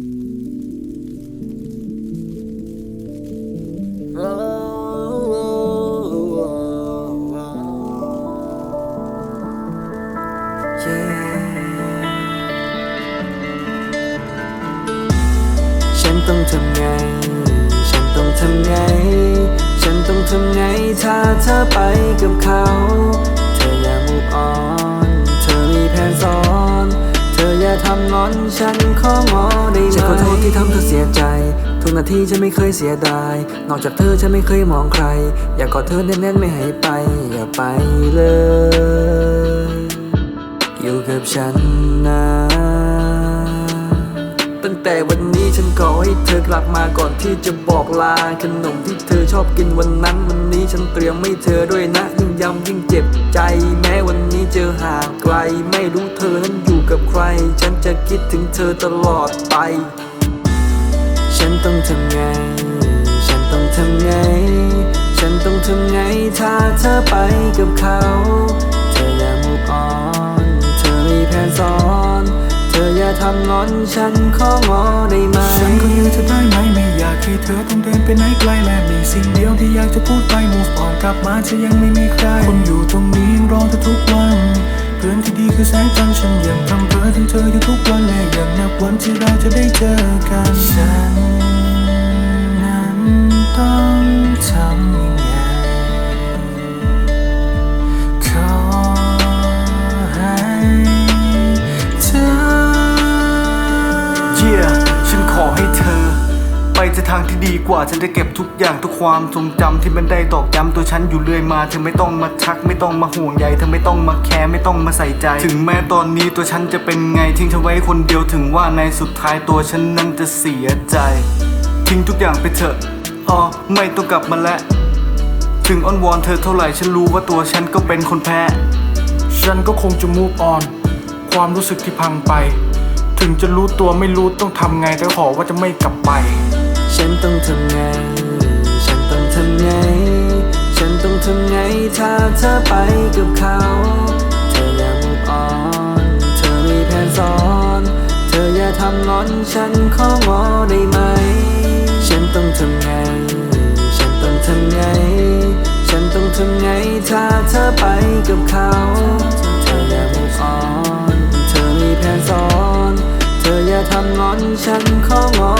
ฉันต้องทำไง ฉันต้องทำไง ฉันต้องทำไงถ้าเธอไปกับเขา อนฉันของอได้ไหมฉันขอโทษที่ทำเธอเสียใจ ทุกนาทีฉันไม่เคยเสียดาย นอกจากเธอฉันไม่เคยมองใคร อยากกอดเธอแน่นๆไม่ให้ไป อย่าไปเลย อยู่กับฉันนะตั้งแต่วันนี้ฉันขอให้เธอกลับมาก่อนที่จะบอกลาขนมที่เธอชอบกินวันนั้นวันนี้ฉันเตรียมให้เธอด้วยนะ ยิ่งย้ำยิ่งเจ็บใจแม้วันนี้เจอห่างไกล ไม่รู้เธอนั้นอยู่กับใคร ฉันจะคิดถึงเธอตลอดไป ฉันต้องทำไง ฉันต้องทำไง ฉันต้องทำไงถ้าเธอไปกับเขา เธออย่า move on เธอมีแผนซ้อน เธออย่าทำงอนฉันของอได้ไหม ฉันก็ยืเธอได้ไหมไม่อยากให้เธอต้องเดินไปไหนไกลและมีสิ่งเดียวที่อยากจะพูดไป move on กลับมาจะยังไม่มีใคร คนอยู่ตรงนี้ยังรอเธอทุกวัน เพื่อนที่ดีคือแสงจันทร์ฉันยังทำเพ้อถึงเธออยู่ทุกวันและยังนับวันที่เราจะได้เจอกัน ฉันนั้นต้องทำยังไงขอให้เธอเยี่ยฉันขอให้เธอ จะทางที่ดีกว่าฉันจะเก็บทุกอย่างทุกความทรงจำที่มันได้ตอกย้ำตัวฉันอยู่เรื่อยมาเธอไม่ต้องมาทักไม่ต้องมาห่วงใยเธอไม่ต้องมาแคร์ไม่ต้องมาใส่ใจ ถึงแม้ตอนนี้ตัวฉันจะเป็นไงทิ้งเธอไว้คนเดียวถึงว่าในสุดท้ายตัวฉันนั้นจะเสียใจ ทิ้งทุกอย่างไปเถอะอ๋อไม่ต้องกลับมาแล้วถึงอ้อนวอนเธอเท่าไหร่ฉันรู้ว่าตัวฉันก็เป็นคนแพ้ฉันก็คงจะ move on ความรู้สึกที่พังไป ถึงจะรู้ตัวไม่รู้ต้องทำไงแต่ขอว่าจะไม่กลับไป ฉันต้องทำไง ฉันต้องทำไง ฉันต้องทำไง ถ้าเธอไปกับเขา เธออย่า move on เธอมีแผนซ้อน เธออย่าทำงอน ฉันของอได้ไหม ฉันต้องทำไง ฉันต้องทำไง ฉันต้องทำไง ถ้าเธอไปกับเขา เธออย่า move on เธอมีแผนซ้อน เธออย่าทำงอน ฉันของอได้ไหม